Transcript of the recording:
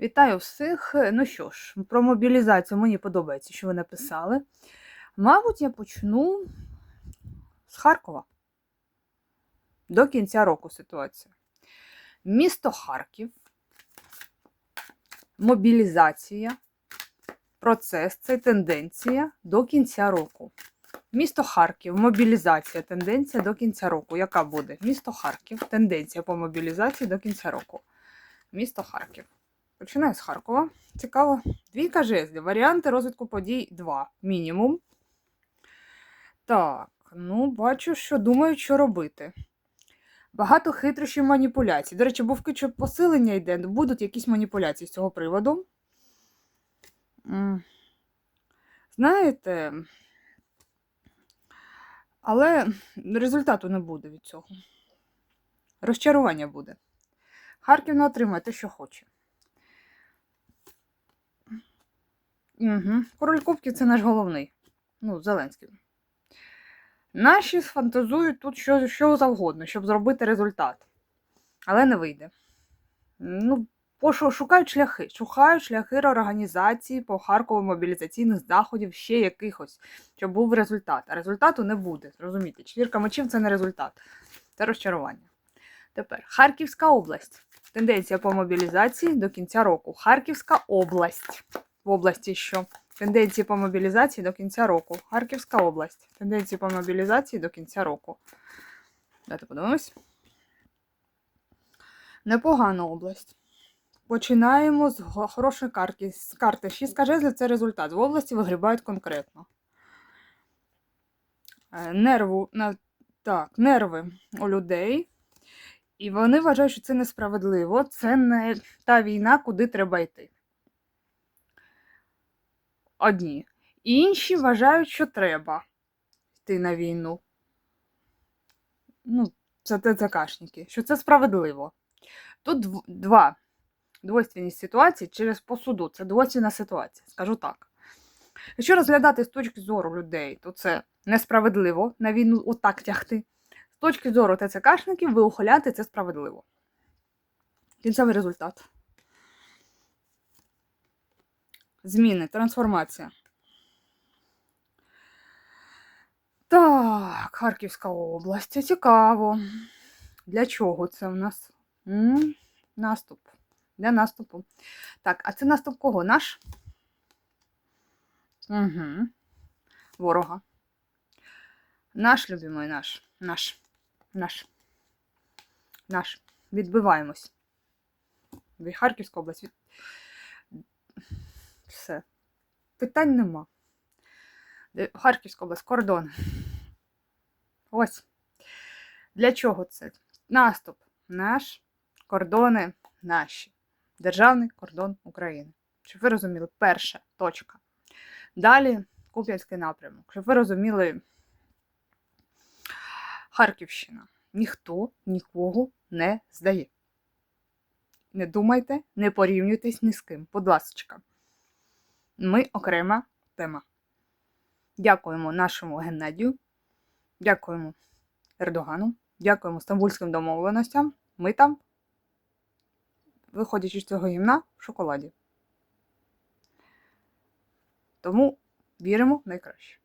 Вітаю всіх. Ну що ж, про мобілізацію мені подобається, що ви написали. Мабуть, я почну з Харкова. До кінця року ситуація. Місто Харків, мобілізація, процес це тенденція до кінця року. Місто Харків, мобілізація, тенденція до кінця року. Яка буде? Місто Харків, тенденція по мобілізації до кінця року. Місто Харків. Починаю з Харкова. Цікаво. Двійка жезлів. Варіанти розвитку подій 2. Мінімум. Так, ну, бачу, що думають, що робити. Багато хитрощів маніпуляцій. До речі, був кичок посилення йде, будуть якісь маніпуляції з цього приводу. Знаєте, але результату не буде від цього. Розчарування буде. Харків не отримає те, що хоче. Угу. Король Кубків це наш головний. Ну, Зеленський. Наші фантазують тут що, що завгодно, щоб зробити результат. Але не вийде. Ну, шукають шляхи. Шукають шляхи реорганізації по Харкову мобілізаційних заходів, ще якихось, щоб був результат. А результату не буде. Розумієте, четвірка мечів це не результат, це розчарування. Тепер Харківська область. Тенденція по мобілізації до кінця року. Харківська область. В області що? Тенденції по мобілізації до кінця року. Харківська область. Тенденції по мобілізації до кінця року. Давайте подивимось. Непогана область. Починаємо з хорошої картки. З карти 6 жезлів це результат. В області вигрібають конкретно. Е, Нерву, так, нерви у людей. І вони вважають, що це несправедливо. Це не та війна, куди треба йти. Одні. Інші вважають, що треба йти на війну. Ну, це ТЦКшники, що це справедливо. Тут дв- два двойственні ситуації через по суду. Це двойственна ситуація, скажу так. Якщо розглядати з точки зору людей, то це несправедливо на війну отак тягти. З точки зору ТЦКшників, ви ухиляти це справедливо. Кінцевий результат. Зміни, трансформація. Так, Харківська область. Цікаво. Для чого це в нас? М, Наступ. Для наступу. Так, а це наступ кого? Наш? Угу. Ворога. Наш, любимий, наш. Наш. Наш. Наш. Відбиваємось. Від Харківська область. Все. Питань нема. Харківська область, кордон. Ось. Для чого це? Наступ наш, кордони наші. Державний кордон України. Щоб ви розуміли, перша точка. Далі Куп'янський напрямок. Щоб ви розуміли, Харківщина. Ніхто нікого не здає. Не думайте, не порівнюйтесь ні з ким. Будь ласка. Ми окрема тема. Дякуємо нашому Геннадію. Дякуємо Ердогану. Дякуємо стамбульським домовленостям. Ми там, виходячи з цього гімна, в шоколаді. Тому віримо в найкраще.